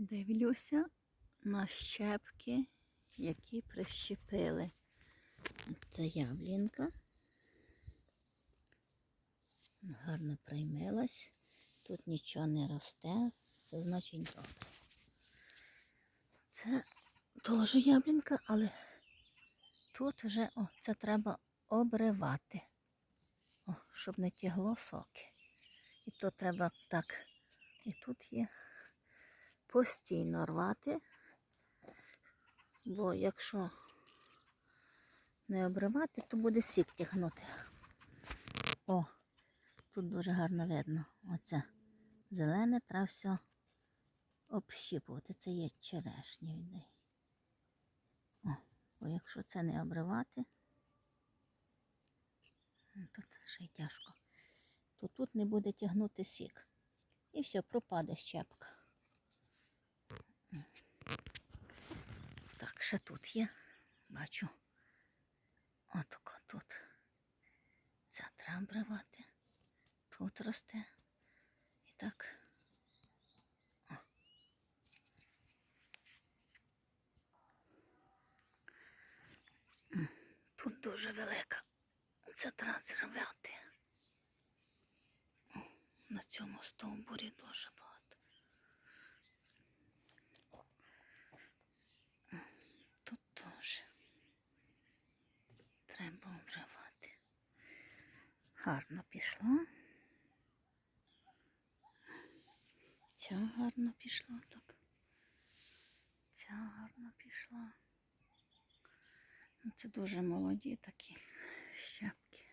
Дивлюся на щепки, які прищепили. Це яблінка. Гарно приймилась. Тут нічого не росте. Це значить добре. Це теж яблінка, але тут вже о, це треба обривати, о, щоб не тягло соки. І то треба так. І тут є постійно рвати, бо якщо не обривати, то буде сік тягнути. О, тут дуже гарно видно. Оце зелене треба все общіпувати. Це є черешня від неї. О, бо якщо це не обривати, ну, тут ще й тяжко, то тут не буде тягнути сік. І все, пропаде щепка. Так, ще тут є. Бачу. Отако тут. Це треба обривати. Тут росте. І так. О. Тут дуже велика. Це треба зривати. На цьому стовбурі дуже багато. Тут теж треба обривати. Гарно пішло. Ця гарно пішла так. Ця гарно пішла. Ну, Це дуже молоді такі щепки.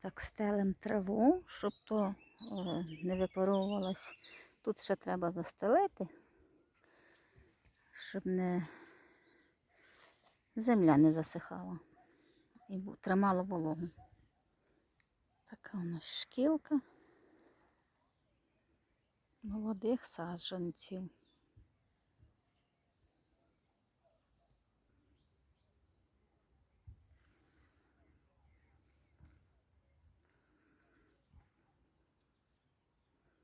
Так, стелем траву, щоб то не випаровувалась. Тут ще треба застелити, щоб не земля не засихала і тримала вологу. Така у нас шкілка молодих саджанців.